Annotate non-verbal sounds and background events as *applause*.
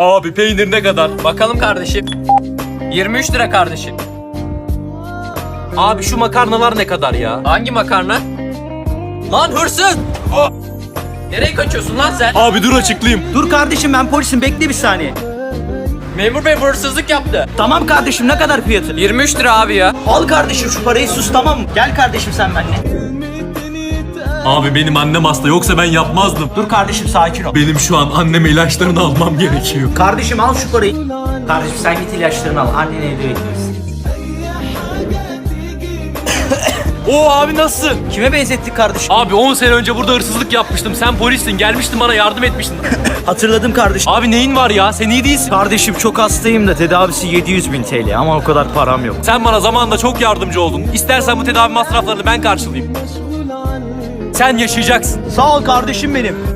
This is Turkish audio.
Abi peynir ne kadar? Bakalım kardeşim. 23 lira kardeşim. Abi şu makarnalar ne kadar ya? Hangi makarna? Lan hırsız! Nereye kaçıyorsun lan sen? Abi dur açıklayayım. Dur kardeşim ben polisim bekle bir saniye. Memur bey bu hırsızlık yaptı. Tamam kardeşim ne kadar fiyatı? 23 lira abi ya. Al kardeşim şu parayı sus tamam mı? Gel kardeşim sen benimle. Abi benim annem hasta yoksa ben yapmazdım. Dur kardeşim sakin ol. Benim şu an anneme ilaçlarını almam gerekiyor. Kardeşim al şu parayı. Kardeşim sen git ilaçlarını al. Anneni evde bekliyoruz. *coughs* Oo abi nasılsın? Kime benzettik kardeşim? Abi 10 sene önce burada hırsızlık yapmıştım. Sen polissin. Gelmiştin bana yardım etmiştin. *coughs* Hatırladım kardeşim. Abi neyin var ya? Sen iyi değilsin. Kardeşim çok hastayım da tedavisi 700 bin TL ama o kadar param yok. Sen bana zamanında çok yardımcı oldun. İstersen bu tedavi masraflarını ben karşılayayım. Sen yaşayacaksın. Sağ ol kardeşim benim.